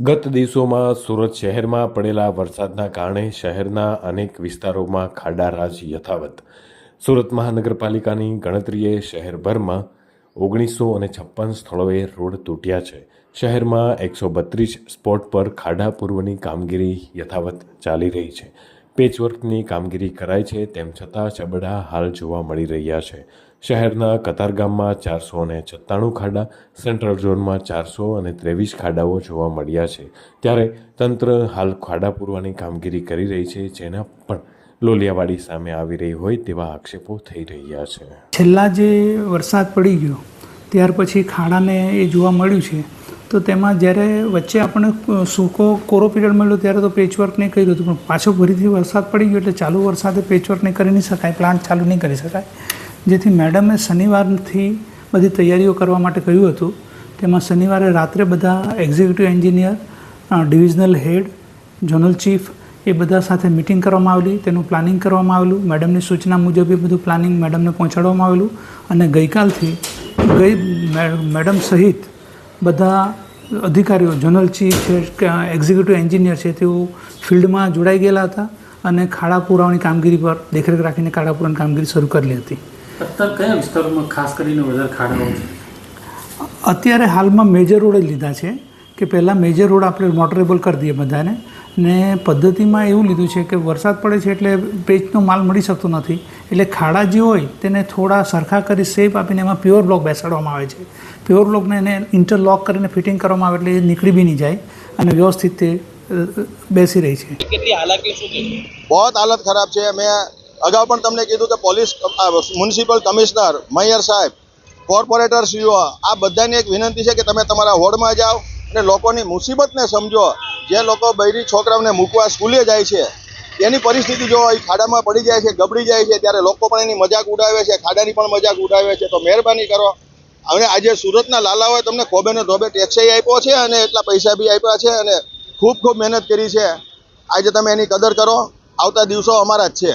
ગત દિવસોમાં સુરત શહેરમાં પડેલા વરસાદના કારણે શહેરના અનેક વિસ્તારોમાં ખાડારાજ યથાવત. સુરત મહાનગરપાલિકાની ગણતરીએ શહેરભરમાં ઓગણીસો અને છપ્પન સ્થળોએ રોડ તૂટ્યા છે. શહેરમાં એકસો બત્રીસ સ્પોટ પર ખાડા પૂર્વની કામગીરી યથાવત ચાલી રહી છે. પેચવર્કની કામગીરી કરાય છે, તેમ છતાં ચબડા હાલ જોવા મળી રહ્યા છે. શહેરના કતારગામમાં ચારસો અને સત્તાણું ખાડા, સેન્ટ્રલ ઝોનમાં ચારસો અને ત્રેવીસ ખાડાઓ જોવા મળ્યા છે. ત્યારે તંત્ર હાલ ખાડા પૂરવાની કામગીરી કરી રહી છે, જેના પણ લોલિયાવાડી સામે આવી રહી હોય તેવા આક્ષેપો થઈ રહ્યા છે. છેલ્લા જે વરસાદ પડી ગયો, ત્યાર પછી ખાડાને એ જોવા મળ્યું છે તો તેમાં જ્યારે વચ્ચે આપણને સૂકો કોરો પીરિયડ મળ્યો ત્યારે તો પેચવર્ક નહીં કર્યું હતું, પણ પાછો ફરીથી વરસાદ પડી ગયો એટલે ચાલુ વરસાદે પેચવર્ક નહીં કરી નહીં શકાય પ્લાન્ટ ચાલુ નહીં કરી શકાય. જેથી મેડમે શનિવારથી બધી તૈયારીઓ કરવા માટે કહ્યું હતું. તેમાં શનિવારે રાત્રે બધા executive engineer divisional head zonal chief એ બધા સાથે મિટિંગ કરવામાં આવેલી. તેનું પ્લાનિંગ કરવામાં આવેલું. મેડમની સૂચના મુજબ એ બધું પ્લાનિંગ મેડમને પહોંચાડવામાં આવેલું. અને ગઈકાલથી ગઈ મેડમ સહિત બધા અધિકારીઓ જનરલ ચીફ છે એક્ઝિક્યુટિવ એન્જિનિયર છે તેઓ ફિલ્ડમાં જોડાઈ ગયેલા હતા અને ખાડા પુરાવાની કામગીરી પર દેખરેખ રાખીને ખાડા પુરાવાની કામગીરી શરૂ કરેલી હતી અત્યારે કયા વિસ્તારોમાં ખાસ કરીને વધારે ખાડાઓ અત્યારે હાલમાં મેજર રોડ લીધા છે કે પહેલાં મેજર રોડ આપણે મોટરેબલ કરી દઈએ બધાને ને પદ્ધતિમાં એવું લીધું છે કે વરસાદ પડે છે એટલે પેચનો માલ મળી શકતો નથી. એટલે ખાડા જે હોય તેને થોડા સરખા કરી શેપ આપીને એમાં પ્યોર બ્લોક બેસાડવામાં આવે છે. પ્યોર બ્લોકને એને ઇન્ટરલોક કરીને ફિટિંગ કરવામાં આવે એટલે એ નીકળી બી નહીં જાય અને વ્યવસ્થિત તે બેસી રહી છે. બહુ હાલત ખરાબ છે. મેં અગાઉ પણ તમને કીધું કે પોલીસ મ્યુનિસિપલ કમિશનર મૈયર સાહેબ કોર્પોરેટર સીઓ આ બધાની એક વિનંતી છે કે તમે તમારા વોર્ડમાં જાઓ અને લોકોની મુસીબતને સમજો. જે લોકો બૈરી છોકરાઓને મૂકવા સ્કૂલે જાય છે, એની પરિસ્થિતિ જો ખાડામાં પડી જાય છે, ગબડી જાય છે, ત્યારે લોકો પણ એની મજાક ઉડાવે છે, ખાડાની પણ મજાક ઉડાવે છે, તો મહેરબાની કરો. હવે આજે સુરતના લાલાઓએ તમને ખોબે ને ધોબે ટેક્સ આપ્યો છે અને એટલા પૈસા બી આપ્યા છે અને ખૂબ ખૂબ મહેનત કરી છે. આજે તમે એની કદર કરો. આવતા દિવસો અમારા જ છે.